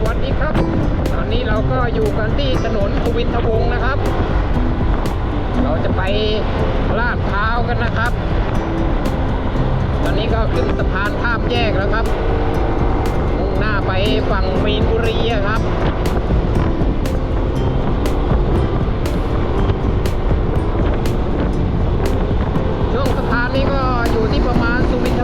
สวัสดีครับ ตอนนี้เราก็อยู่กันที่ถนนสุวินทวงศ์นะครับ เราจะไปลาดพร้าวกันนะครับ ตอนนี้ก็ขึ้นสะพานข้ามแยกแล้วครับ มุ่งหน้าไปฝั่งมีนบุรีครับช่วงสะพานนี้ก็อยู่ที่ประมาณสุวินท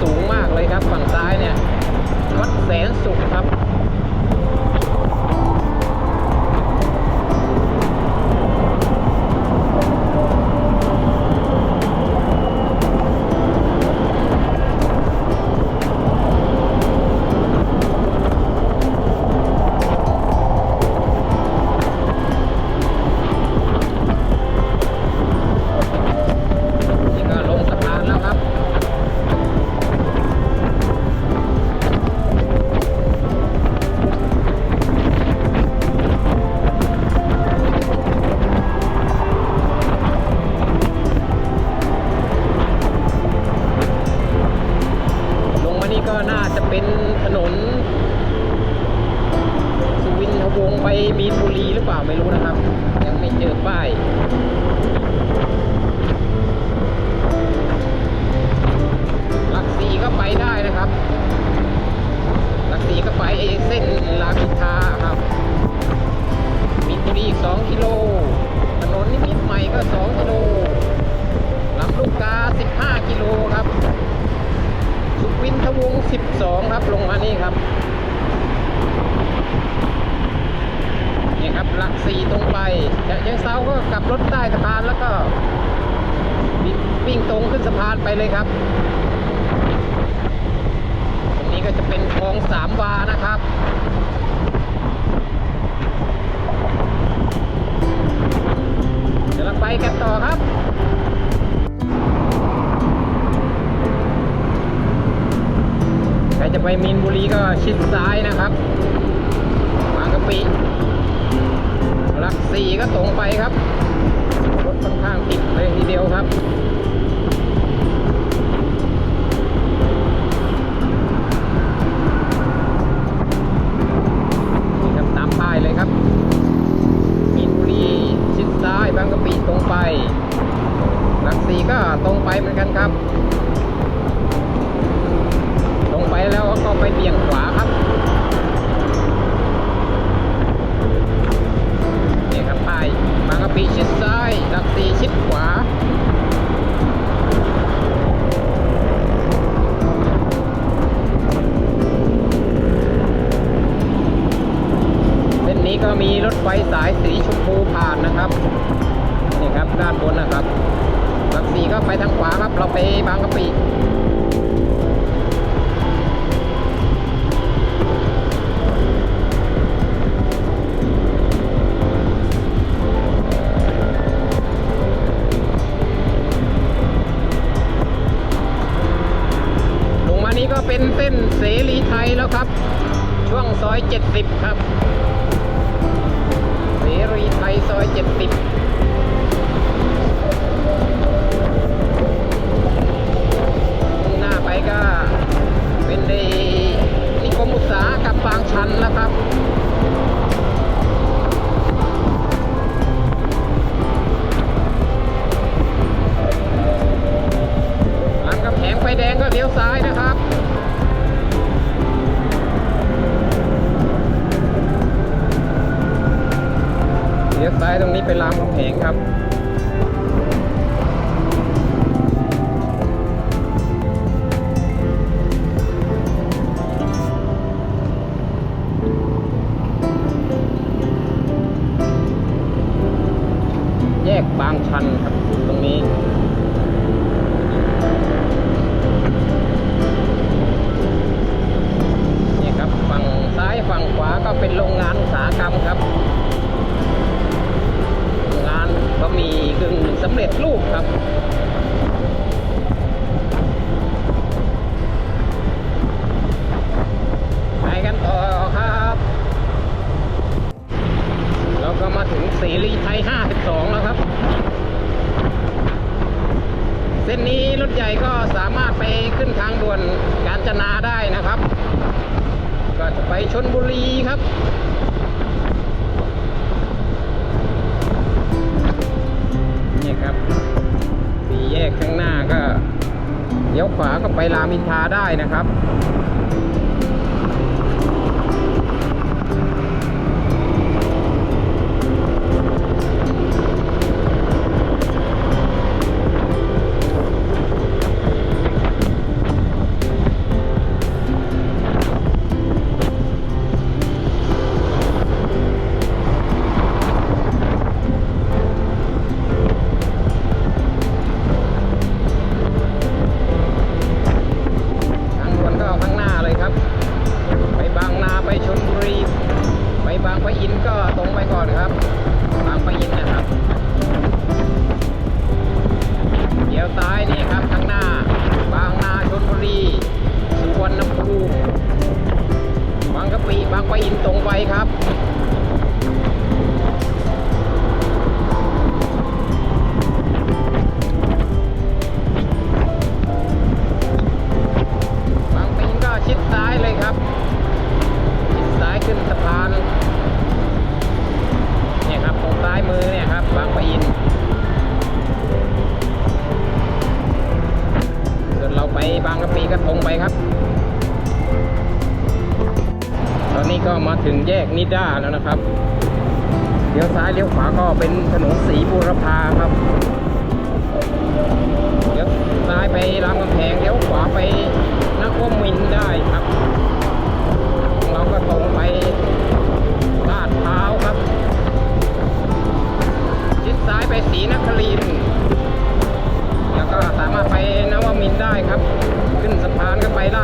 สูงมากเลยครับ ฝั่งซ้ายเนี่ยวัดแสนสุขครับ สะพานแล้วก็ วิ่งตรงขึ้นสะพานไปเลยครับ ตรงนี้ก็จะเป็นคลองสามวานะครับเดี๋ยวเราไปกันต่อครับใครจะไปมีนบุรีก็ชิดซ้ายนะครับบางกะปิหลักสี่ก็ตรงไปครับ ค่อนข้างติดเลยทีเดียวครับ ครับไปกันต่อครับ เราก็มาถึงเสรีไทย 52 แล้วครับ เส้นนี้รถใหญ่ก็สามารถไปขึ้นทางด่วนกาญจนาได้นะครับ ก็จะไปชนบุรีครับนี่ครับ เลี้ยวขวาก็ไปรามอินทาได้นะครับ ครับ นี้ก็มาถึงแยกนิด้าแล้วนะครับ เลี้ยวซ้ายเลี้ยวขวาก็เป็นถนนสีบูรพาครับ เลี้ยวซ้ายไปรามคำแหงเลี้ยวขวาไปนครมินได้ครับ เราก็ตรงไปลาดพร้าวครับชิดซ้ายไปศรีนครินแล้วก็สามารถไปนวมินได้ครับ ขึ้นสะพานก็ไปลาด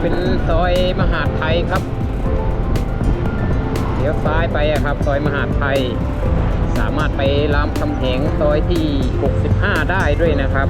เป็นซอยมหาดไทยครับเลี้ยวซ้ายไปครับ ซอยมหาดไทย สามารถไปรามคำแหงซอยที่ 65 ได้ด้วยนะครับ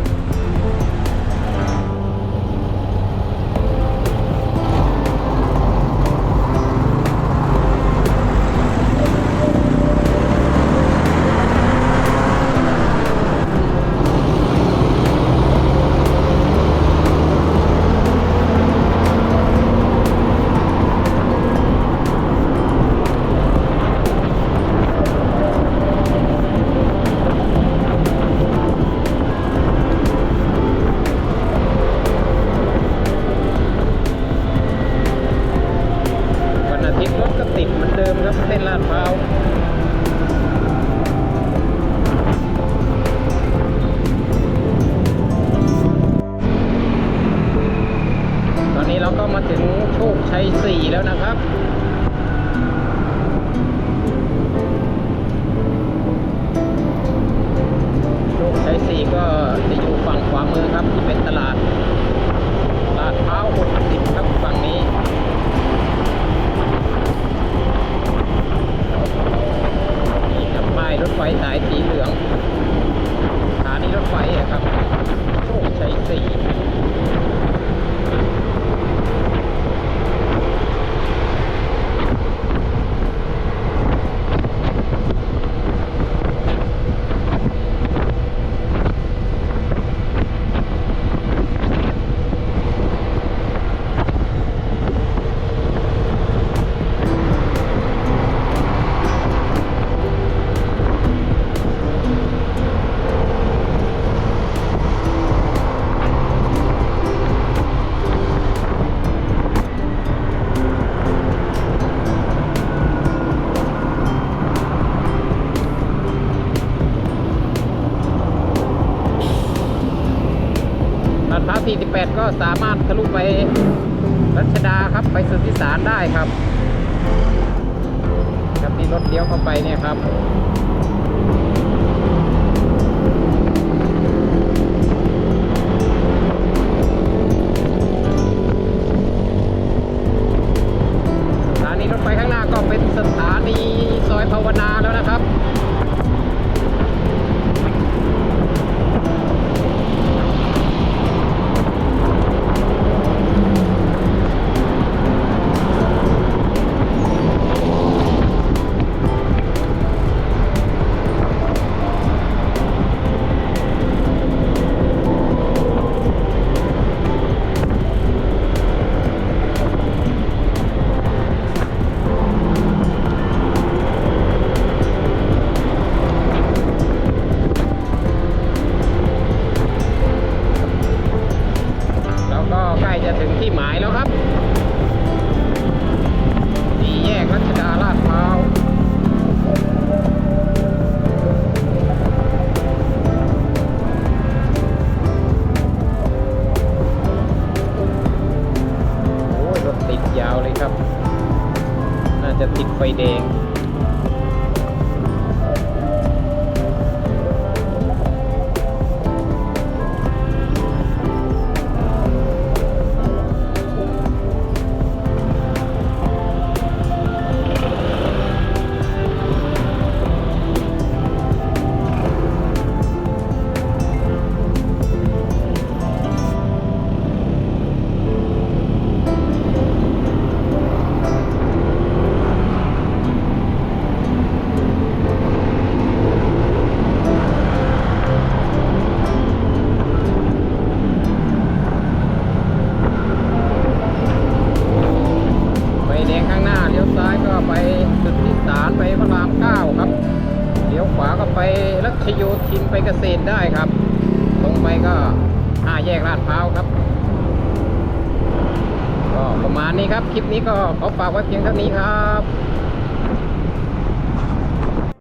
ไฟสายสีเหลืองสถานีรถไฟอะครับโชคชัยสี่ สามารถทะลุไปรัชดาครับไปสุทธิสารได้ครับครับที่รถเลี้ยวเข้าไปเนี่ยครับสถานีรถไฟข้างหน้าก็เป็นสถานีซอยภาวนาแล้วนะครับ จะถึงที่หมายแล้วครับ ก็ขอฝากไว้เพียงเท่านี้ครับ